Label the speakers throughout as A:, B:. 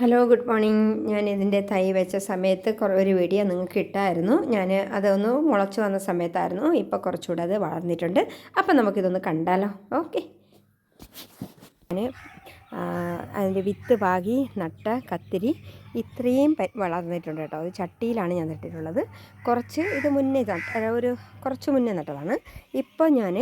A: Hello good morning ഞാൻ ഇതിന്റെ തൈ വെച്ച സമയത്ത് ഒരു വീഡിയോ നിങ്ങൾക്ക് ഇട്ടായിരുന്നു. ഞാൻ അതൊന്ന് മുളച്ചു വന്ന സമയത്തായിരുന്നു. ഇപ്പോൾ കുറച്ചുകൂടെ അത് വളർന്നിട്ടുണ്ട്. അപ്പം നമുക്കിതൊന്ന് കണ്ടാലോ? ഓക്കെ ഞാൻ അതിന്റെ വിത്ത് പാകി നട്ട കത്തിരി ഇത്രയും വളർന്നിട്ടുണ്ട് കേട്ടോ. അത് ചട്ടിയിലാണ് ഞാൻ നട്ടിട്ടുള്ളത്. കുറച്ച് ഇത് മുന്നേ ഒരു കുറച്ച് മുന്നേ നട്ടതാണ്. ഇപ്പോൾ ഞാൻ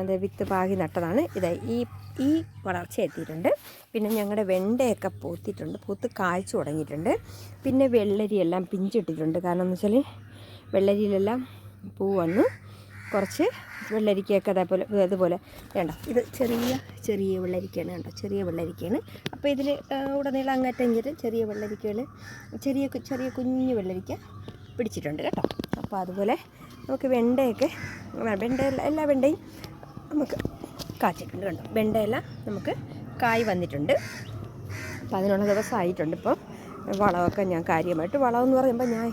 A: അത് വിത്ത് പാകി നട്ടതാണ്. ഇത് ഈ ഈ വളർച്ച എത്തിയിട്ടുണ്ട്. പിന്നെ ഞങ്ങളുടെ വെണ്ടയൊക്കെ പൂത്തിട്ടുണ്ട് പൂത്ത് കായ്ച്ചു തുടങ്ങിയിട്ടുണ്ട്. പിന്നെ വെള്ളരിയെല്ലാം പിഞ്ചിട്ടിട്ടുണ്ട്. കാരണം എന്ന് വെച്ചാൽ വെള്ളരിയിലെല്ലാം പൂ വന്നു. കുറച്ച് വെള്ളരിക്കയൊക്കെ അതേപോലെ അതുപോലെ വേണ്ട ഇത് ചെറിയ ചെറിയ വെള്ളരിക്കയാണ് കണ്ടോ? ചെറിയ വെള്ളരിക്കയാണ്. അപ്പോൾ ഇതിൽ ഉടനീളം അങ്ങറ്റെങ്കിലും ചെറിയ വെള്ളരിക്കകൾ ചെറിയ ചെറിയ കുഞ്ഞു വെള്ളരിക്ക പിടിച്ചിട്ടുണ്ട് കേട്ടോ. അപ്പോൾ അതുപോലെ നമുക്ക് വെണ്ടയൊക്കെ വെണ്ട എല്ലാ വെണ്ടയും നമുക്ക് കാച്ചിട്ടുണ്ട് കണ്ടോ? വെണ്ടയില നമുക്ക് കായ് വന്നിട്ടുണ്ട്. അപ്പോൾ അതിനുള്ള ദിവസമായിട്ടുണ്ട് ഇപ്പം. വളമൊക്കെ ഞാൻ കാര്യമായിട്ട് വളമെന്ന് പറയുമ്പോൾ ഞാൻ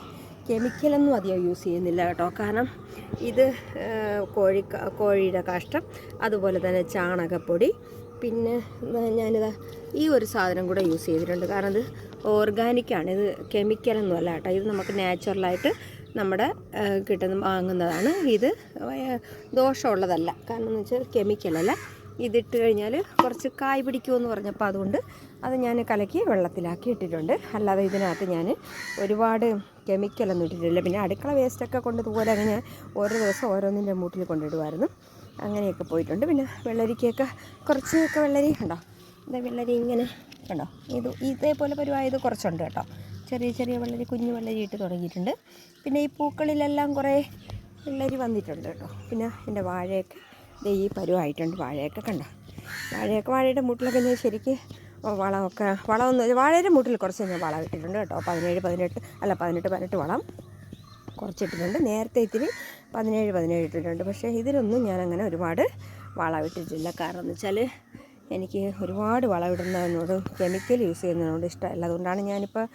A: കെമിക്കലൊന്നും അധികം യൂസ് ചെയ്യുന്നില്ല കേട്ടോ. കാരണം ഇത് കോഴി കോഴിയുടെ കാഷ്ടം അതുപോലെ തന്നെ ചാണകപ്പൊടി പിന്നെ ഞാനിത് ഈ ഒരു സാധനം കൂടെ യൂസ് ചെയ്തിട്ടുണ്ട്. കാരണം ഇത് ഓർഗാനിക്കാണ് ഇത് കെമിക്കലൊന്നും അല്ല കേട്ടോ. ഇത് നമുക്ക് നാച്ചുറലായിട്ട് നമ്മുടെ കിട്ടുന്ന വാങ്ങുന്നതാണ്. ഇത് ദോഷമുള്ളതല്ല. കാരണം എന്ന് വെച്ചാൽ കെമിക്കലല്ല ഇതിട്ട് കഴിഞ്ഞാൽ കുറച്ച് കായ് പിടിക്കുമെന്ന് പറഞ്ഞപ്പോൾ അതുകൊണ്ട് അത് ഞാൻ കലക്കി വെള്ളത്തിലാക്കി ഇട്ടിട്ടുണ്ട്. അല്ലാതെ ഇതിനകത്ത് ഞാൻ ഒരുപാട് കെമിക്കലൊന്നും ഇട്ടിട്ടില്ല. പിന്നെ അടുക്കള വേസ്റ്റൊക്കെ കൊണ്ട് ഇതുപോലെ അങ്ങനെ ഓരോ ദിവസം ഓരോന്നിന്റെ മൂട്ടിൽ കൊണ്ടിടുമായിരുന്നു അങ്ങനെയൊക്കെ പോയിട്ടുണ്ട്. പിന്നെ വെള്ളരിക്കൊക്കെ കുറച്ചൊക്കെ വെള്ളരി കണ്ടോ എന്താ വെള്ളരി ഇങ്ങനെ കണ്ടോ ഇത് ഇതേപോലെ പരിവായത് കുറച്ചുണ്ട് കേട്ടോ. ചെറിയ ചെറിയ വെള്ളരി കുഞ്ഞു വെള്ളരി ഇട്ട് തുടങ്ങിയിട്ടുണ്ട്. പിന്നെ ഈ പൂക്കളിലെല്ലാം കുറേ വെള്ളരി വന്നിട്ടുണ്ട് കേട്ടോ. പിന്നെ എന്റെ വാഴയൊക്കെ ദേ ഈ പരുവായിട്ടുണ്ട്. വാഴയൊക്കെ കണ്ടോ? വാഴയൊക്കെ വാഴയുടെ മുട്ടിലൊക്കെ ഞാൻ ശരിക്ക് വളമൊക്കെ വളമൊന്നും വാഴയുടെ മുട്ടിൽ കുറച്ച് ഞാൻ വളം ഇട്ടിട്ടുണ്ട് കേട്ടോ. പതിനേഴ് പതിനെട്ട് അല്ല പതിനെട്ട് പതിനെട്ട് വളം കുറച്ചിട്ടിട്ടുണ്ട്. നേരത്തെ ഇത്തിരി പതിനേഴ് പതിനേഴ് ഇട്ടിട്ടുണ്ട്. പക്ഷേ ഇതിലൊന്നും ഞാനങ്ങനെ ഒരുപാട് വളം ഇട്ടിട്ടില്ല. കാരണം എന്ന് വെച്ചാൽ എനിക്ക് ഒരുപാട് വളമിടുന്നതിനോട് കെമിക്കൽ യൂസ് ചെയ്യുന്നതിനോട് ഇഷ്ടമല്ല. അതുകൊണ്ടാണ് ഞാനിപ്പോൾ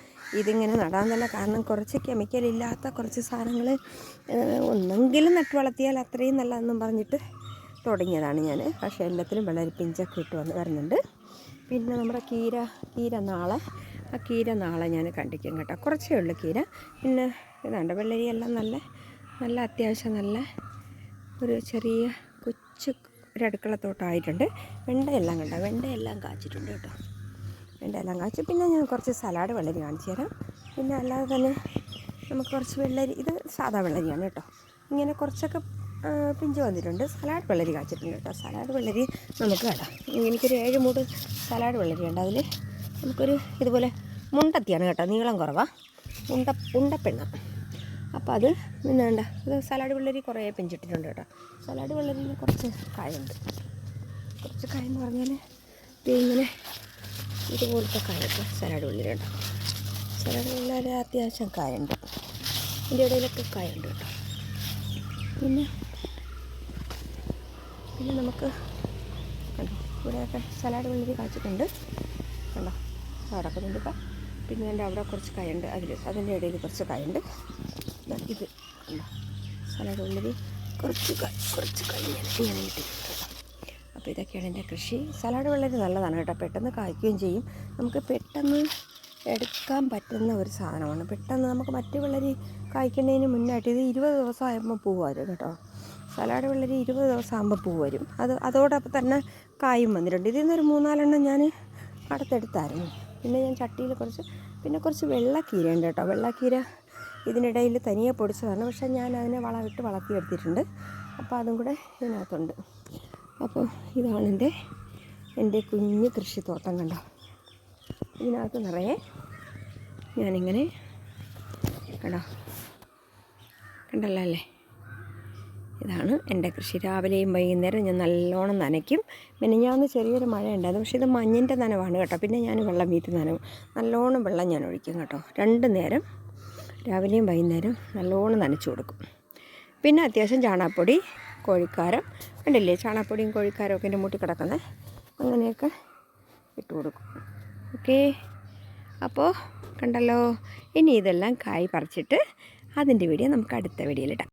A: ഇതിങ്ങനെ നടാൻ തന്നെ കാരണം കുറച്ച് കെമിക്കൽ ഇല്ലാത്ത കുറച്ച് സാധനങ്ങൾ ഒന്നെങ്കിലും നട്ട് വളർത്തിയാൽ അത്രയും നല്ലതെന്നും പറഞ്ഞിട്ട് തുടങ്ങിയതാണ് ഞാൻ പക്ഷേ എല്ലാത്തിലും വളരെ പിഞ്ചൊക്കെ ഇട്ട് വന്ന് വരുന്നുണ്ട്. പിന്നെ നമ്മുടെ കീര കീര നാളെ. ആ കീര നാളെ ഞാൻ കണ്ടിക്കും കേട്ടോ. കുറച്ചേ ഉള്ളൂ കീര. പിന്നെ ഇതാണ്ട് വെള്ളരിയെല്ലാം നല്ല നല്ല അത്യാവശ്യം നല്ല ഒരു ചെറിയ കൊച്ചു ഒരു അടുക്കളത്തോട്ടമായിട്ടുണ്ട് വെണ്ടയെല്ലാം കണ്ട? വെണ്ടയെല്ലാം കാച്ചിട്ടുണ്ട് കേട്ടോ. വെണ്ടയെല്ലാം കാച്ചു. പിന്നെ ഞാൻ കുറച്ച് സലാഡ് വെള്ളരി കാണിച്ചു തരാം. പിന്നെ അല്ലാതെ തന്നെ നമുക്ക് കുറച്ച് വെള്ളരി ഇത് സാധാ വെള്ളരിയാണ് കേട്ടോ. ഇങ്ങനെ കുറച്ചൊക്കെ പിഞ്ച് വന്നിട്ടുണ്ട്. സലാഡ് വെള്ളരി കാച്ചിട്ടുണ്ട് കേട്ടോ. സലാഡ് വെള്ളരി നമുക്ക് കേട്ടോ എനിക്കൊരു ഏഴ് മൂട് സലാഡ് വെള്ളരി ഉണ്ട് അതിൽ നമുക്കൊരു ഇതുപോലെ മുണ്ടത്തിയാണ് കേട്ടോ. നീളം കുറവാണ് ഉണ്ട ഉണ്ടപ്പെണ്ണ അപ്പോൾ അത് പിന്നെ വേണ്ട ഇത് സലാഡ് വെള്ളരി കുറേ പിഞ്ചിട്ടിട്ടുണ്ട് കേട്ടോ. സലാഡ് വെള്ളരിയിൽ കുറച്ച് കായുണ്ട്. കുറച്ച് കായ എന്ന് പറഞ്ഞാൽ ഇങ്ങനെ ഇതുപോലത്തെ കായൊക്കെ സലാഡ് വെള്ളരി കേട്ടോ. സലാഡ് വെള്ളരി അത്യാവശ്യം കായുണ്ട്. ഇതിന്റെ ഇടയിലൊക്കെ കായുണ്ട് കേട്ടോ. പിന്നെ പിന്നെ നമുക്ക് കണ്ടോ ഇവിടെയൊക്കെ സലാഡ് വെള്ളരി കാച്ചിട്ടുണ്ട്. കണ്ടോ അവിടെ കൊണ്ടിപ്പോൾ പിന്നെ എന്റെ അവിടെ കുറച്ച് കായുണ്ട്. അതിൽ അതിന്റെ ഇടയിൽ കുറച്ച് കായുണ്ട്. ഇത് കണ്ടോ? സലാഡ് വെള്ളരി കുറച്ച് കുറച്ച് കഴിഞ്ഞാൽ അപ്പോൾ ഇതൊക്കെയാണ് എന്റെ കൃഷി. സലാഡ് വെള്ളരി നല്ലതാണ് കേട്ടോ. പെട്ടെന്ന് കായ്ക്കുകയും ചെയ്യും. നമുക്ക് പെട്ടെന്ന് എടുക്കാൻ പറ്റുന്ന ഒരു സാധനമാണ്. പെട്ടെന്ന് നമുക്ക് മറ്റു വെള്ളരി കായ്ക്കുന്നതിന് മുന്നായിട്ട് ഇത് ഇരുപത് ദിവസം ആകുമ്പോൾ പൂ കേട്ടോ. സലാഡ് വെള്ളരി ഇരുപത് ദിവസം ആകുമ്പോൾ പൂ വരും. അത് അതോടൊപ്പം തന്നെ കായും വന്നിട്ടുണ്ട്. ഇതിൽ നിന്നൊരു മൂന്നാലെണ്ണം ഞാൻ അടുത്തെടുത്തായിരുന്നു. പിന്നെ ഞാൻ ചട്ടിയിൽ കുറച്ച് പിന്നെ കുറച്ച് വെള്ളക്കീര ഉണ്ട് കേട്ടോ. വെള്ളക്കീര ഇതിനിടയിൽ തനിയെ പൊടിച്ചതാണ്. പക്ഷേ ഞാൻ അതിനെ വളമിട്ട് വളർത്തിയെടുത്തിട്ടുണ്ട്. അപ്പോൾ അതും കൂടെ ഇതിനകത്തുണ്ട്. അപ്പോൾ ഇതാണ് എന്റെ എന്റെ കുഞ്ഞ് കൃഷിത്തോട്ടം കണ്ടോ? ഇതിനകത്ത് നിറയെ ഞാനിങ്ങനെ കണ്ടോ? കണ്ടല്ലോ അല്ലേ? ഇതാണ് എന്റെ കൃഷി. രാവിലെയും വൈകുന്നേരം ഞാൻ നല്ലോണം നനയ്ക്കും. ഞാൻ ചെറിയൊരു മഴ ഉണ്ടായിരുന്നു. പക്ഷേ ഇത് മഞ്ഞിന്റെ നനവാണ് കേട്ടോ. പിന്നെ ഞാൻ വെള്ളം വീറ്റ് നനവും നല്ലോണം വെള്ളം ഞാൻ ഒഴിക്കും കേട്ടോ. രണ്ട് നേരം രാവിലെയും വൈകുന്നേരം നല്ലോണം നനച്ചു കൊടുക്കും. പിന്നെ അത്യാവശ്യം ചാണകപ്പൊടി കോഴിക്കാരം കണ്ടില്ലേ? ചാണകപ്പൊടിയും കോഴിക്കാരം ഒക്കെ എന്റെ മൂട്ടി കിടക്കുന്നത് അങ്ങനെയൊക്കെ ഇട്ട് കൊടുക്കും. ഓക്കേ? അപ്പോൾ കണ്ടല്ലോ? ഇനി ഇതെല്ലാം കായ് പറിച്ചിട്ട് അതിന്റെ വീഡിയോ നമുക്ക് അടുത്ത വീഡിയോയിലിടാം